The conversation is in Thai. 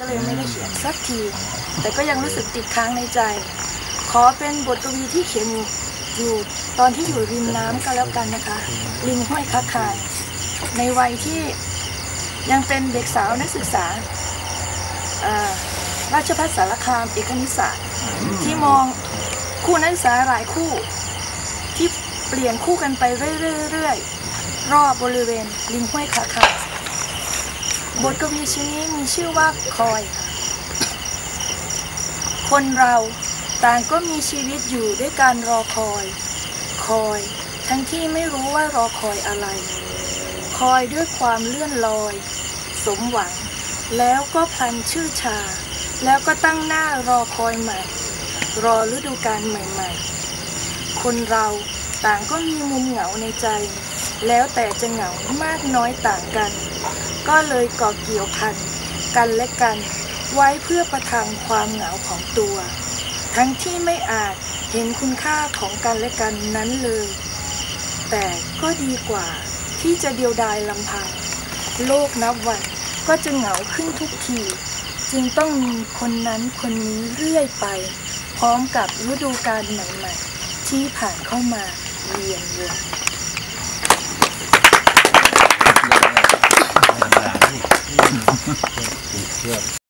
ก็เลยไม่ได้เขียนสักที แต่ก็ยังรู้สึกติดค้างในใจ ขอเป็นบทกวีที่เขียนอยู่ตอนที่อยู่ริมน้ำก็แล้วกันนะคะ ริมห้วยคักคาย ในวัยที่ยังเป็นเด็กสาวนักศึกษาราชภัฏสารคามเอกนิศาสตร์ที่มองคู่นักศึกษาหลายคู่ ที่เปลี่ยนคู่กันไปเรื่อยๆรอบบริเวณริมห้วยคักคาย บทกวีชิ้นนี้มีชื่อว่าคอย คนเราต่างก็มีชีวิตอยู่ด้วยการรอคอย คอย ทั้งที่ไม่รู้ว่ารอคอยอะไร คอยด้วยความเลื่อนลอย สมหวัง แล้วก็พลันชื่อชา แล้วก็ตั้งหน้ารอคอยใหม่ รอฤดูกาลใหม่ๆ คนเราต่างก็มีมุมเหงาในใจ แล้วแต่จะเหงามากน้อยต่างกัน ก็เลยก่อเกี่ยวพันกันและกันไว้เพื่อประทังความเหงาของตัว ทั้งที่ไม่อาจเห็นคุณค่าของกันและกันนั้นเลย แต่ก็ดีกว่าที่จะเดียวดายลำพัง โลกนับวันก็จะเหงาขึ้นทุกที จึงต้องมีคนนั้นคนนี้เรื่อยไป พร้อมกับฤดูกาลใหม่ๆ ที่ผ่านเข้ามาเวียนวน ธรรมดาที่